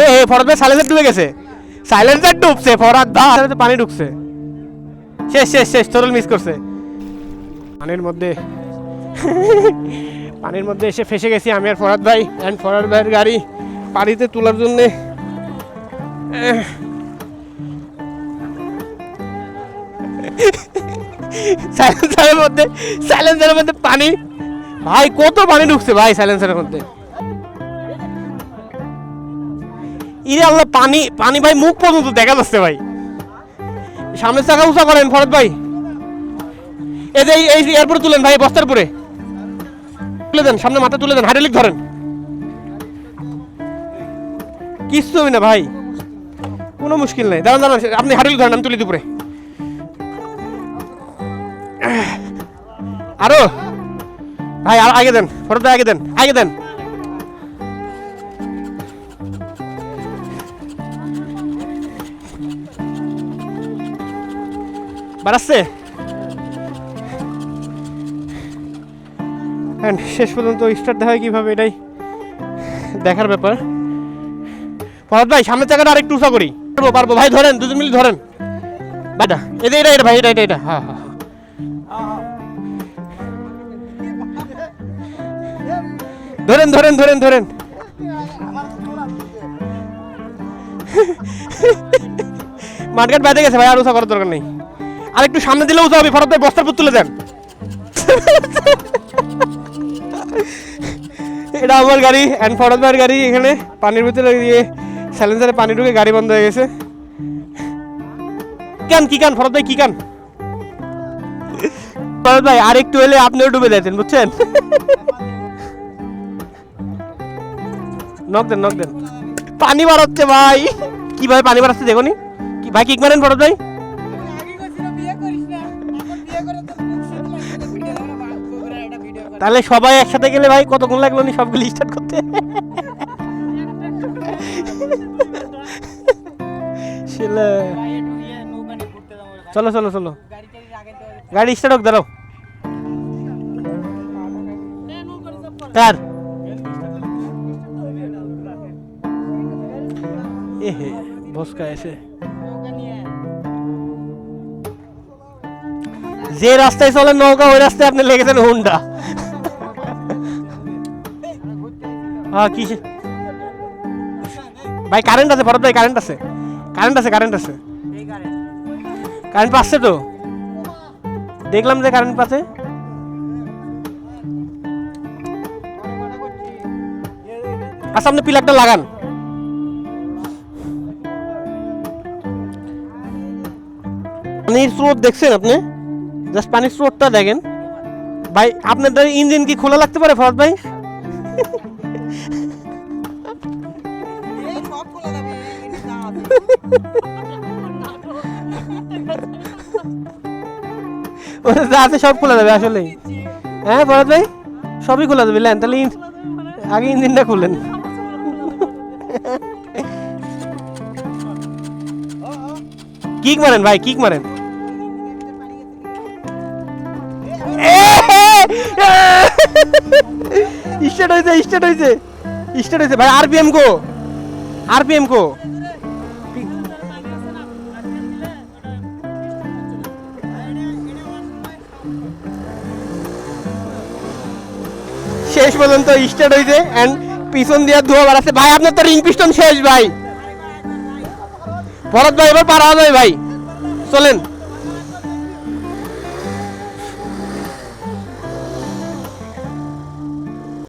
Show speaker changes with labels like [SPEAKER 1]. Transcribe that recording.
[SPEAKER 1] এ এ ফরাদ ভাই সাইলেন্সার ডুবে সাইলেন্সার ডুবছে, ফরাদ ভাই পানি ঢুকছে। শেষ শেষ শেষ, তোরল মিস করছে। পানির মধ্যে পানির মধ্যে এসে ফেসে গেছি আমি আর ফরাদ ভাই অ্যান্ড ফরাদ ভাইয়ের গাড়ি পানিতে তোলার জন্যে। সাইলেন্সারের মধ্যে সাইলেন্সারের মধ্যে পানি। ভাই, কত পানি ঢুকছে ভাই সাইলেন্সারের মধ্যে। ইরে আল্লাহ, পানি পানি ভাই, মুখ পর্যন্ত দেখা যাচ্ছে ভাই। সামনে চাকা উঁচা করেন ফরদ ভাই। এই যে, এই- এয়ারপোর্ট তুলেন ভাই বস্তার পরে তুলে দেন, সামনে মাথা তুলে দেন হাইড্রোলিক ধরেন। কিচ্ছু না ভাই। কোনো মুশকিল নেই। দাঁড়ান দাঁড়ান, আপনি হাইড্রোলিক ধরেন, আমি তুলি দুপুরে। আরও। ভাই আর আগে দেন ভাই, আগে দেন আগে দেন। বাড়াচ্ছে? শেষ পর্যন্ত স্টার্ট দেখা হয় কীভাবে এটাই দেখার ব্যাপার। ফরদ ভাই সামনের চাকাটা আরেকটু উঁচা করি। পারব পারব। ভাই ধরেন দুজন মিলে ধরেন। বাটা এটা এটা এটা ভাই এটা এটা এটা। হ্যাঁ হ্যাঁ হ্যাঁ। ধরেন ধরেন ধরেন ধরেন। মার্কেট বেঁধে গেছে ভাই আর উঁচা করার দরকার নেই। আর একটু সামনে দিলে উঁচা হবে ফরত ভাই বস্তার পর তুলে দেন। এটা আমার গাড়ি অ্যান্ড ফরত ভাইয়ের গাড়ি এখানে, পানির ভিতরে দিয়ে স্যালেন্সারে পানি ঢুকে গাড়ি বন্ধ হয়ে গেছে। কান কি কান ফরত ভাই, কি কান ফরত ভাই আর একটু হলে আপনিও ডুবে যেতেন বুঝছেন? নক দেন নক দেন। পানি বাড়াচ্ছে ভাই। কি ভাই পানি বাড়াচ্ছে দেখো নি। কি ভাই কিক মারেন ফরত ভাই। তাহলে সবাই একসাথে গেলে ভাই কতক্ষণ লাগল নি সবগুলি স্টার্ট করতে। চলো চলো চলো। গাড়ি স্টার্ট হোক, দাঁড়াও। কার? এ হে এসে। যে রাস্তায় চলে নৌকা, ওই রাস্তায় আপনি লেগেছেন হুন্ডা। হ্যাঁ কি ভাই কারেন্ট আছে, ভরত ভাই কারেন্ট আছে। কারেন্ট আছে কারেন্ট আছে। কারেন্ট পাচ্ছে তো। দেখলাম যে কারেন্ট পাচ্ছে। আচ্ছা আপনি পিলারটা লাগান। পানির স্রোত দেখছেন আপনি? জাস্ট পানির স্রোতটা দেখেন। ভাই, আপনাদের ইঞ্জিন কি খোলা লাগতে পারে ফরাদ ভাই? যা আছে, সব খোলা যাবে আসলে হ্যাঁ ফরাদ ভাই? সবই খোলা যাবে, লেন, তাহলে আগে ইঞ্জিনটা খুলেন কিক মারেন ভাই, কিক মারেন। স্টার্ট হয়েছে স্টার্ট হয়েছে। স্টার্ট হয়েছে। ভাই আরপিএম কো। আরপিএম কো। শেষ পর্যন্ত স্টার্ট হয়েছে এন্ড পিছন দিয়ে ধোয়া বাড়াচ্ছে। ভাই, আপনার তো রিং পিস্টন শেষ, ভাই। ভরত ভাই, এবার পারা যায়, ভাই। চলেন।